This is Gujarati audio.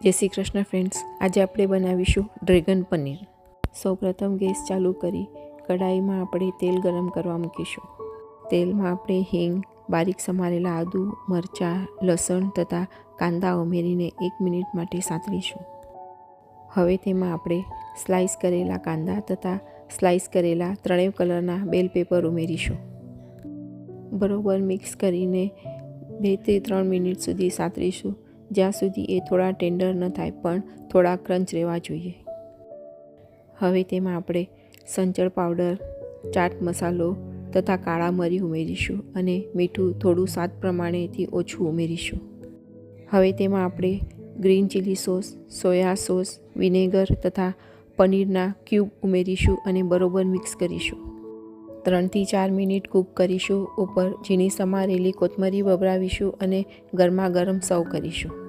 જય શ્રી કૃષ્ણ ફ્રેન્ડ્સ આજે આપણે બનાવીશું ડ્રેગન પનીર. સૌપ્રથમ ગેસ ચાલુ કરી કઢાઈમાં આપણે તેલ ગરમ કરવા મૂકીશું. તેલમાં આપણે હિંગ, બારીક સમારેલા આદુ, મરચાં, લસણ તથા કાંદા ઉમેરીને એક મિનિટ માટે સાંતળીશું હવે તેમાં આપણે સ્લાઇસ કરેલા કાંદા તથા સ્લાઇસ કરેલા ત્રણેય કલરના બેલ પેપર ઉમેરીશું. બરોબર મિક્સ કરીને બેથી ત્રણ મિનિટ સુધી સાંતળીશું જ્યાં સુધી એ થોડા ટેન્ડર ન થાય, પણ થોડા ક્રંચ રહેવા જોઈએ. હવે તેમાં આપણે સંચળ પાવડર, ચાટ મસાલો તથા કાળા મરી ઉમેરીશું અને મીઠું થોડું સ્વાદ પ્રમાણેથી ઓછું ઉમેરીશું. હવે તેમાં આપણે green chilli sauce, soya sauce, vinegar તથા પનીરના ક્યુબ ઉમેરીશું અને બરોબર મિક્સ કરીશું. ત્રણથી ચાર મિનિટ કૂક કરીશું ઉપર ઝીણી સમારેલી કોથમરી વભરાવીશું અને ગરમા ગરમ સર્વ કરીશું.